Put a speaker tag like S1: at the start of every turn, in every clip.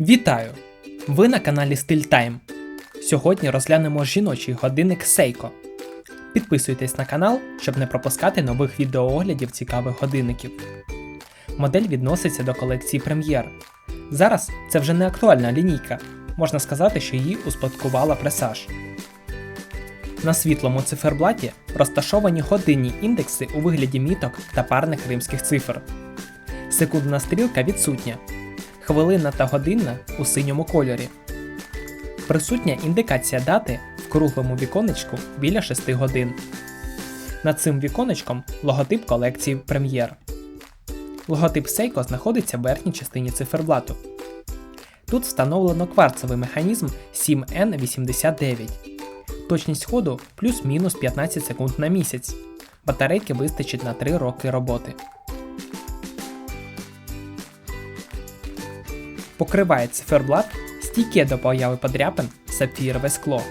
S1: Вітаю! Ви на каналі Style Time. Сьогодні розглянемо жіночий годинник Seiko. Підписуйтесь на канал, щоб не пропускати нових відеооглядів цікавих годинників. Модель відноситься до колекції прем'єр. Зараз це вже не актуальна лінійка, можна сказати, що її успадкувала пресаж. На світлому циферблаті розташовані годинні індекси у вигляді міток та парних римських цифр. Секундна стрілка відсутня, хвилинна та годинна у синьому кольорі. Присутня індикація дати в круглому віконечку біля 6 годин. Над цим віконечком логотип колекції прем'єр. Логотип Seiko знаходиться в верхній частині циферблату. Тут встановлено кварцевий механізм 7N89. Точність ходу плюс-мінус 15 секунд на місяць. Батарейки вистачить на 3 роки роботи. Покриває циферблат стійке до появи подряпин сапфірове скло.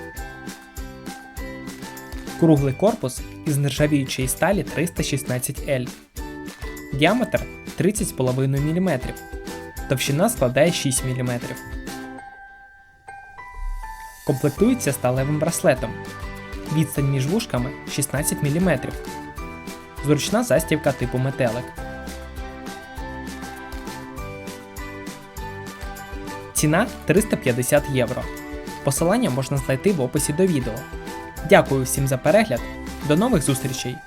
S1: Круглий корпус із нержавіючої сталі 316L. Діаметр 30,5 мм. Товщина складає 6 мм. Комплектується сталевим браслетом. Відстань між вушками 16 мм. Зручна застібка типу метелик. Ціна 350 євро. Посилання можна знайти в описі до відео. Дякую всім за перегляд. До нових зустрічей!